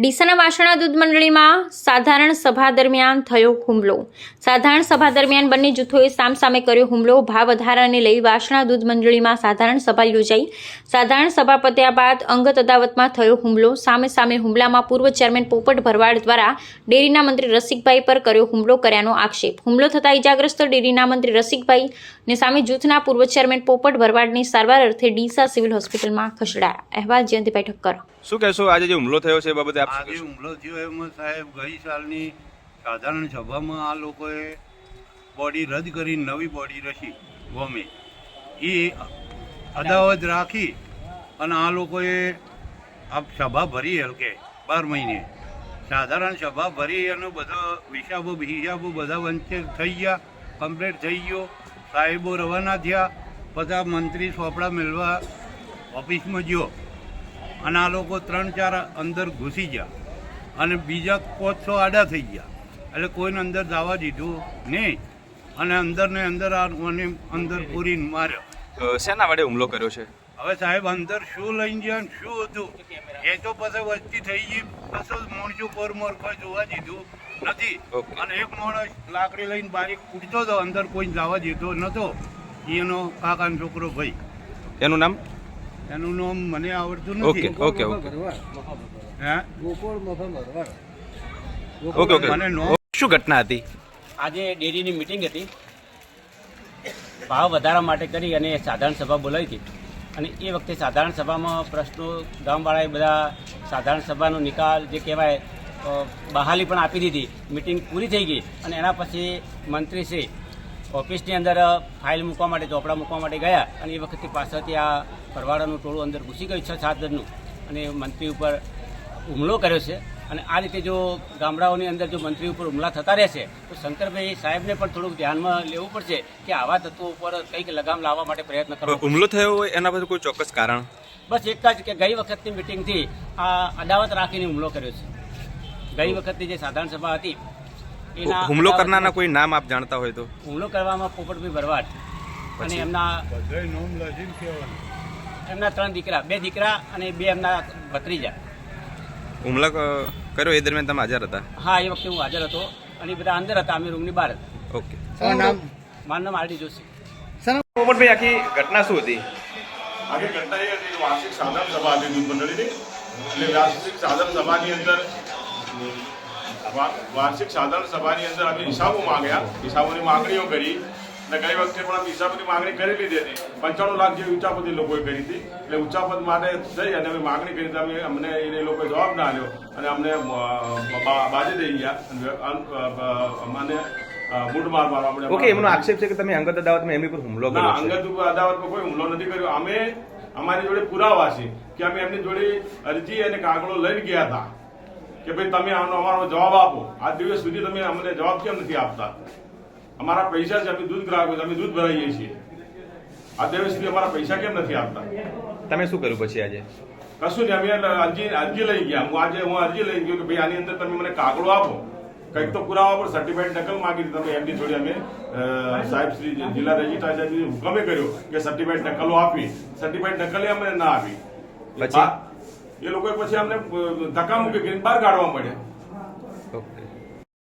ડીસાના વાસણા દૂધ મંડળીમાં સાધારણ સભા દરમિયાન થયો હુમલો. સાધારણ સભા દરમિયાન બંને જૂથોએ સામસામે કર્યો હુમલો. ભાવ વધારાને લઈ વાસણા દૂધ મંડળીમાં સાધારણ સભા યોજાઈ. સાધારણ સભા પત્યા બાદ અંગત અદાવતમાં થયો હુમલો. સામે સામે હુમલામાં પૂર્વ ચેરમેન પોપટ ભરવાડ દ્વારા ડેરીના મંત્રી રસિકભાઈ પર કર્યો હુમલો કર્યાનો આક્ષેપ. હુમલો થતાં ઇજાગ્રસ્ત ડેરીના મંત્રી રસિકભાઈ ને સામે જૂથના પૂર્વ ચેરમેન પોપટ ભરવાડની સારવાર અર્થે ડીસા સિવિલ હોસ્પિટલમાં ખસેડાયા. અહેવાલ જયંતિભાઈ ઠક્કર. શું કહેશો? આજે જે હુમલો થયો છે એ બાબતે આપ આજે હુમલો થયો એમાં સાહેબ ગઈ સાલની સાધારણ સભામાં આ લોકોએ બોડી રદ કરી નવી બોડી રચી ગોમે એ અદાવત રાખી અને આ લોકોએ આ સભા ભરી હલકે બાર મહિને. સાધારણ સભા ભરી અને બધો હિસાબો હિસાબો બધા વંચે થઈ ગયા કમ્પ્લીટ થઈ ગયો. સાહેબો રવાના થયા. બધા મંત્રી ચોપડા મેળવા ઓફિસમાં ગયો. અને આ લોકો ત્રણ ચાર અંદર ઘૂસી ગયા. અને બીજા પાંચ છ આડા થઈ ગયા. એટલે કોઈને અંદર જવા દીધું નહીં. અને અંદર ને અંદર આ મને અંદર પૂરીને માર્યો. શેના વડે હુમલો કર્યો છે? હવે સાહેબ અંદર શું લઈને ગયા શું હતું? એ તો પછી વસ્તી થઈ ગઈ. પછી મોરજું પર મોર કોઈ જોવા દીધું નથી. અને એક માણસ લાકડી લઈને બારીક ઉડતો હતો અંદર કોઈ જવા દીધો નહોતો એનો કાકાનો છોકરો ભાઈ. એનું નામ? એનું નામ મને આવડતું નથી. ઓકે ઓકે હે? Okay okay. મને નો શું ઘટના હતી? આજે ડેરીની મિટિંગ હતી. ભાવ વધારા માટે કરી અને સાધારણ સભા બોલાવી હતી. અને એ વખતે સાધારણ સભામાં પ્રશ્નો ગામવાળાએ બધા સાધારણ સભાનો નિકાલ જે કહેવાય બહાલી પણ આપી દીધી. મિટિંગ પૂરી થઈ ગઈ અને એના પછી મંત્રીશ્રી ઓફિસની અંદર ફાઇલ મૂકવા માટે ચોપડા મૂકવા માટે ગયા અને એ વખતે પાછળથી આ પરવાળાનું ટોળું અંદર ઘૂસી ગયું છ સાત જણનું અને મંત્રી ઉપર હુમલો કર્યો છે. અને આ રીતે જો ગામડાઓની અંદર જો મંત્રી ઉપર હુમલા થતા રહેશે તો શંકરભાઈ સાહેબને પણ થોડુંક ધ્યાનમાં લેવું પડશે કે આવા તત્વો ઉપર કંઈક લગામ લાવવા માટે પ્રયત્ન કરવો હુમલો થયો હોય એના પર કોઈ ચોક્કસ કારણ? બસ એક જ કે ગઈ વખતની મિટિંગથી આ અદાવત રાખીને હુમલો કર્યો છે. ગઈ વખતની જે સાધારણ સભા હતી હુમલો કરનારના કોઈ નામ આપ જાણતા હોય તો? હુમલો કરવામાં પોપટભાઈ ભરવાડ અને? એમના નોમ એમના ત્રણ દીકરા બે દીકરા અને બે એમના ભત્રીજા. હુમલો કર્યો એ દરમિયાન તમે હાજર હતા? હા એ વખતે હું હાજર હતો અને એ બધા અંદર હતા અમે રૂમની બહાર હતા. ઓકે. મારું નામ આરડી જોશી. પોપટભાઈ આખી ઘટના શું હતી? આગે ઘટના એ હતી વાર્ષિક સાધન સભા હતી દૂધ મંડળીની. એટલે વાર્ષિક સાધન સભાની અંદર વાર્ષિક સાધારણ સભાની અંદર અમે હિસાબો માંગ્યા. હિસાબોની માંગણીઓ કરી અને ગઈ વખતે પણ અમે હિસાબોની માંગણી કરી લીધી હતી. પંચાણું લાખ જેવી ઉચ્ચાપતિ લોકોએ કરી હતી. એટલે ઉચ્ચાપદ માટે જઈ અને અમે માંગણી કરી હતી. અમે અમને એ લોકોએ જવાબ ના આવ્યો અને અમને બાજી દઈ ગયા. અમને બૂટ માર મારવા ઓકે એમનો આક્ષેપ છે કે તમે અંગત અદાવતમાં એમની પર હુમલો કર્યો અંગત અદાવત અદાવતમાં કોઈ હુમલો નથી કર્યો. અમે અમારી જોડે પુરાવા છે કે અમે એમની જોડે અરજી અને કાગળો લઈને ગયા હતા. કે ભાઈ તમે આનો અમારો જવાબ આપો. આ દિવસ સુધી તમે અમને જવાબ કેમ નથી આપતા? અમારા પૈસા છે અમે દૂધ ગ્રાહકો અમે દૂધ ભરાઈએ છીએ. આ દિવસ સુધી અમારા પૈસા કેમ નથી આપતા? તમે શું કર્યું પછી આજે? કશું નહીં અમે અરજી અરજી લઈ ગયા. હું આજે હું અરજી લઈ ગયો કે ભાઈ આની અંદર તમે મને કાગળો આપો. કંઈક તો પુરાવા પર સર્ટિફાઈડ નકલ માંગી હતી તમે એમની જોડે અમે સાહેબ શ્રી જિલ્લા રજિસ્ટ્રાર સાહેબ હુકમે કર્યો કે સર્ટિફાઈડ નકલો આપી. સર્ટિફાઈડ નકલે અમને ના આપી. પછી? એ લોકોએ પછી અમને ધક્કા મૂકી કરીને બહાર કાઢવા મળ્યા.